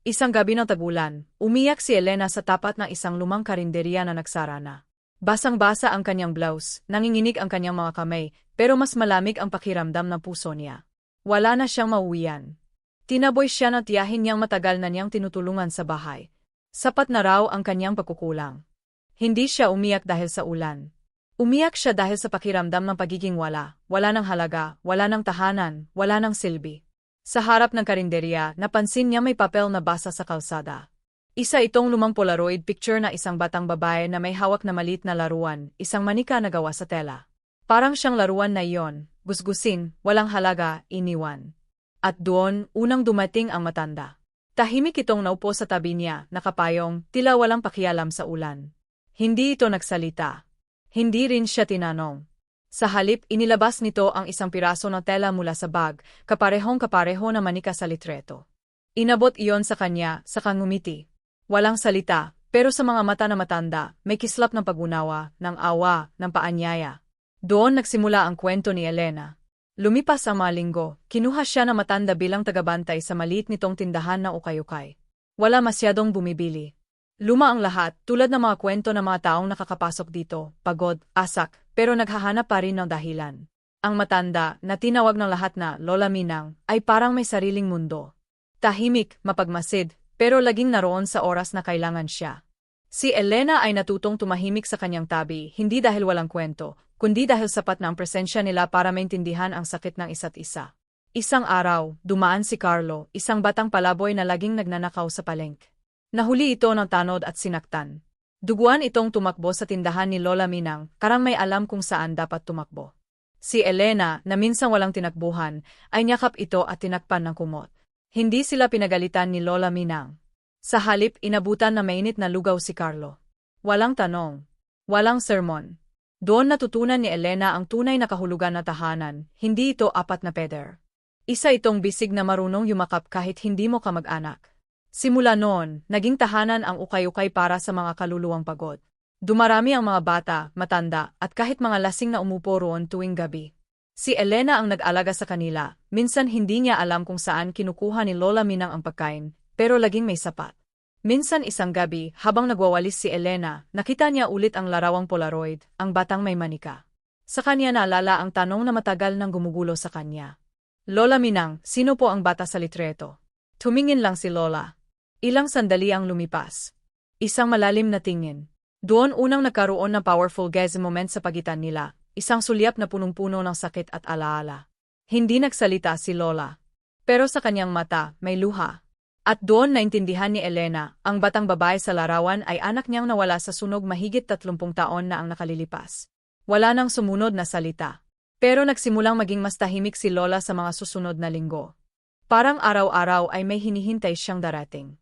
Isang gabi ng tagulan, umiyak si Elena sa tapat ng isang lumang karinderya na nagsara na. Basang-basa ang kanyang blouse, nanginginig ang kanyang mga kamay, pero mas malamig ang pakiramdam ng puso niya. Wala na siyang mauwian. Tinaboy siya na tiyahin niyang matagal na niyang tinutulungan sa bahay. Sapat na raw ang kanyang pagkukulang. Hindi siya umiyak dahil sa ulan. Umiyak siya dahil sa pakiramdam ng pagiging wala, wala ng halaga, wala ng tahanan, wala ng silbi. Sa harap ng karinderya, napansin niya may papel na basa sa kalsada. Isa itong lumang Polaroid picture na isang batang babae na may hawak na malit na laruan, isang manika na gawa sa tela. Parang siyang laruan na iyon, gusgusin, walang halaga, iniwan. At doon, unang dumating ang matanda. Tahimik itong naupo sa tabi niya, nakapayong, tila walang pakialam sa ulan. Hindi ito nagsalita. Hindi rin siya tinanong. Sa halip, inilabas nito ang isang piraso ng tela mula sa bag, kaparehong kapareho na manika sa litreto. Inabot iyon sa kanya, sa kangumiti. Walang salita, pero sa mga mata na matanda, may kislap ng pagunawa, ng awa, ng paanyaya. Doon nagsimula ang kwento ni Elena. Lumipas ang mga linggo, kinuha siya na matanda bilang tagabantay sa maliit nitong tindahan na ukay-ukay. Wala masyadong bumibili. Luma ang lahat, tulad ng mga kwento ng mga taong nakakapasok dito, pagod, asak, pero naghahanap pa rin ng dahilan. Ang matanda, na tinawag ng lahat na Lola Minang, ay parang may sariling mundo. Tahimik, mapagmasid, pero laging naroon sa oras na kailangan siya. Si Elena ay natutong tumahimik sa kanyang tabi, hindi dahil walang kwento, kundi dahil sapat na ang presensya nila para maintindihan ang sakit ng isa't isa. Isang araw, dumaan si Carlo, isang batang palaboy na laging nagnanakaw sa palengke. Nahuli ito ng tanod at sinaktan. Duguan itong tumakbo sa tindahan ni Lola Minang, karang may alam kung saan dapat tumakbo. Si Elena, na minsan walang tinakbuhan, ay nyakap ito at tinakpan ng kumot. Hindi sila pinagalitan ni Lola Minang. Sa halip, inabutan na mainit na lugaw si Carlo. Walang tanong. Walang sermon. Doon natutunan ni Elena ang tunay na kahulugan na tahanan, hindi ito apat na peder. Isa itong bisig na marunong yumakap kahit hindi mo kamag-anak. Simula noon, naging tahanan ang ukay-ukay para sa mga kaluluwang pagod. Dumarami ang mga bata, matanda, at kahit mga lasing na umupo roon tuwing gabi. Si Elena ang nag-alaga sa kanila, minsan hindi niya alam kung saan kinukuha ni Lola Minang ang pagkain, pero laging may sapat. Minsan isang gabi, habang nagwawalis si Elena, nakita niya ulit ang larawang Polaroid, ang batang may manika. Sa kanya naalala ang tanong na matagal nang gumugulo sa kanya. Lola Minang, sino po ang bata sa litreto? Tumingin lang si Lola, Ilang sandali ang lumipas. Isang malalim na tingin. Doon unang nagkaroon ng powerful gaze moment sa pagitan nila, isang sulyap na punong-puno ng sakit at alaala. Hindi nagsalita si Lola. Pero sa kanyang mata, may luha. At doon naintindihan ni Elena, ang batang babae sa larawan ay anak niyang nawala sa sunog mahigit tatlumpung taon na ang nakalilipas. Wala nang sumunod na salita. Pero nagsimulang maging mas tahimik si Lola sa mga susunod na linggo. Parang araw-araw ay may hinihintay siyang darating.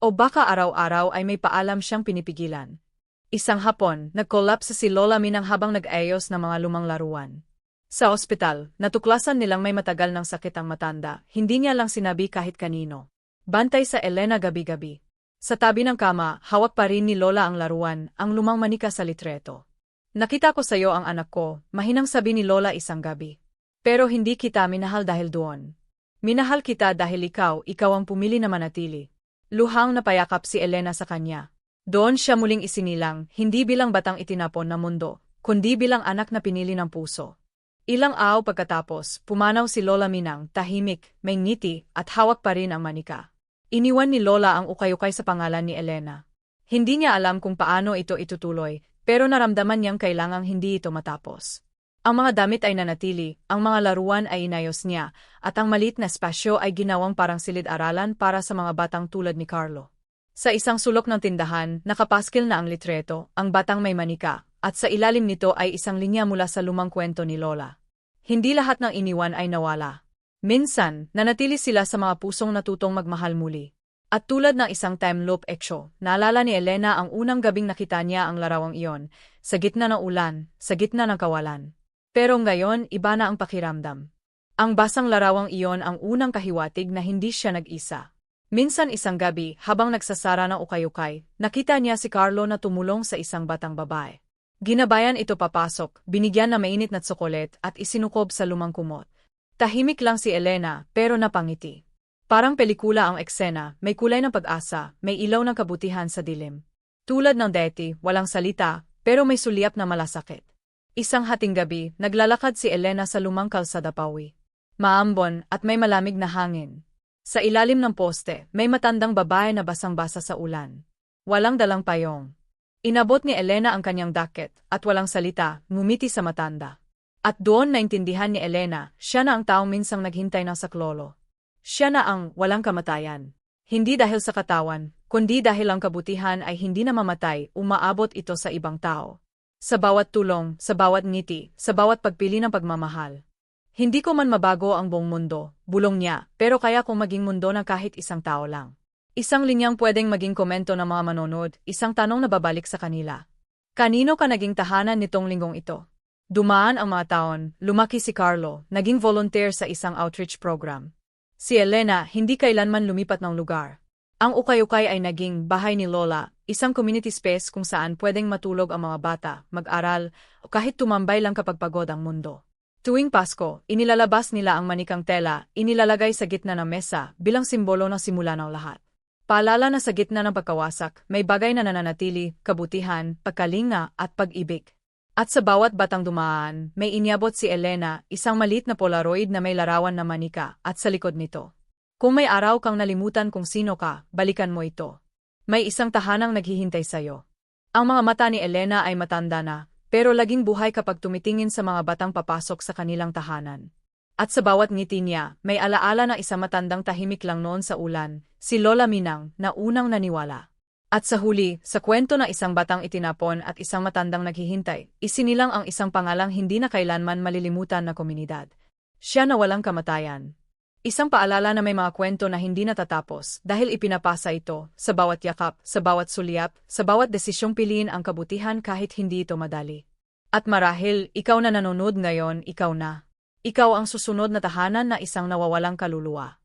O baka araw-araw ay may paalam siyang pinipigilan. Isang hapon, nag-collapse si Lola Minang habang nag-ayos ng mga lumang laruan. Sa ospital, natuklasan nilang may matagal ng sakit ang matanda, hindi niya lang sinabi kahit kanino. Bantay sa Elena gabi-gabi. Sa tabi ng kama, hawak pa rin ni Lola ang laruan, ang lumang manika sa litreto. Nakita ko sa iyo ang anak ko, mahinang sabi ni Lola isang gabi. Pero hindi kita minahal dahil doon. Minahal kita dahil ikaw, ikaw ang pumili na manatili. Luhang napayakap si Elena sa kanya. Doon siya muling isinilang, hindi bilang batang itinapon na mundo, kundi bilang anak na pinili ng puso. Ilang araw pagkatapos, pumanaw si Lola Minang, tahimik, may ngiti, at hawak pa rin ang manika. Iniwan ni Lola ang ukay-ukay sa pangalan ni Elena. Hindi niya alam kung paano ito itutuloy, pero naramdaman niyang kailangang hindi ito matapos. Ang mga damit ay nanatili, ang mga laruan ay inayos niya, at ang malit na espasyo ay ginawang parang silid-aralan para sa mga batang tulad ni Carlo. Sa isang sulok ng tindahan, nakapaskil na ang litreto, ang batang may manika, at sa ilalim nito ay isang linya mula sa lumang kwento ni Lola. Hindi lahat ng iniwan ay nawala. Minsan, nanatili sila sa mga pusong natutong magmahal muli. At tulad ng isang time loop eksyo, naalala ni Elena ang unang gabing nakita niya ang larawang iyon, sa gitna ng ulan, sa gitna ng kawalan. Pero ngayon, iba na ang pakiramdam. Ang basang larawang iyon ang unang kahiwatig na hindi siya nag-isa. Minsan isang gabi, habang nagsasara ng ukay-ukay, nakita niya si Carlo na tumulong sa isang batang babae. Ginabayan ito papasok, binigyan na mainit na tsokolet at isinukob sa lumang kumot. Tahimik lang si Elena, pero napangiti. Parang pelikula ang eksena, may kulay ng pag-asa, may ilaw ng kabutihan sa dilim. Tulad ng deti, walang salita, pero may sulyap na malasakit. Isang hating gabi, naglalakad si Elena sa lumang kalsada pawi. Maambon at may malamig na hangin. Sa ilalim ng poste, may matandang babae na basang-basa sa ulan. Walang dalang payong. Inabot ni Elena ang kanyang daket, at walang salita, ngumiti sa matanda. At doon naintindihan ni Elena, siya na ang taong minsang naghintay ng saklolo. Siya na ang walang kamatayan. Hindi dahil sa katawan, kundi dahil ang kabutihan ay hindi na mamatay, umaabot ito sa ibang tao. Sa bawat tulong, sa bawat ngiti, sa bawat pagpili ng pagmamahal. Hindi ko man mabago ang buong mundo, bulong niya, pero kaya kong maging mundo ng kahit isang tao lang. Isang linyang pwedeng maging komento ng mga manonood, isang tanong na babalik sa kanila. Kanino ka naging tahanan nitong linggong ito? Dumaan ang mga taon, lumaki si Carlo, naging volunteer sa isang outreach program. Si Elena hindi kailanman lumipat ng lugar. Ang ukay-ukay ay naging bahay ni Lola, isang community space kung saan pwedeng matulog ang mga bata, mag-aral, o kahit tumambay lang kapag pagod ang mundo. Tuwing Pasko, inilalabas nila ang manikang tela, inilalagay sa gitna ng mesa bilang simbolo ng simula ng lahat. Paalala na sa gitna ng pagkawasak, may bagay na nananatili, kabutihan, pagkalinga at pag-ibig. At sa bawat batang dumaan, may inyabot si Elena, isang malit na polaroid na may larawan na manika, at sa likod nito. Kung may araw kang nalimutan kung sino ka, balikan mo ito. May isang tahanang naghihintay sa'yo. Ang mga mata ni Elena ay matanda na, pero laging buhay kapag tumitingin sa mga batang papasok sa kanilang tahanan. At sa bawat ngiti niya, may alaala na isang matandang tahimik lang noon sa ulan, si Lola Minang, na unang naniwala. At sa huli, sa kwento na isang batang itinapon at isang matandang naghihintay, isinilang ang isang pangalang hindi na kailanman malilimutan na komunidad. Siya na walang kamatayan. Isang paalala na may mga kwento na hindi natatapos dahil ipinapasa ito sa bawat yakap, sa bawat sulyap, sa bawat desisyong piliin ang kabutihan kahit hindi ito madali. At marahil, ikaw na nanonood ngayon, ikaw na. Ikaw ang susunod na tahanan na isang nawawalang kaluluwa.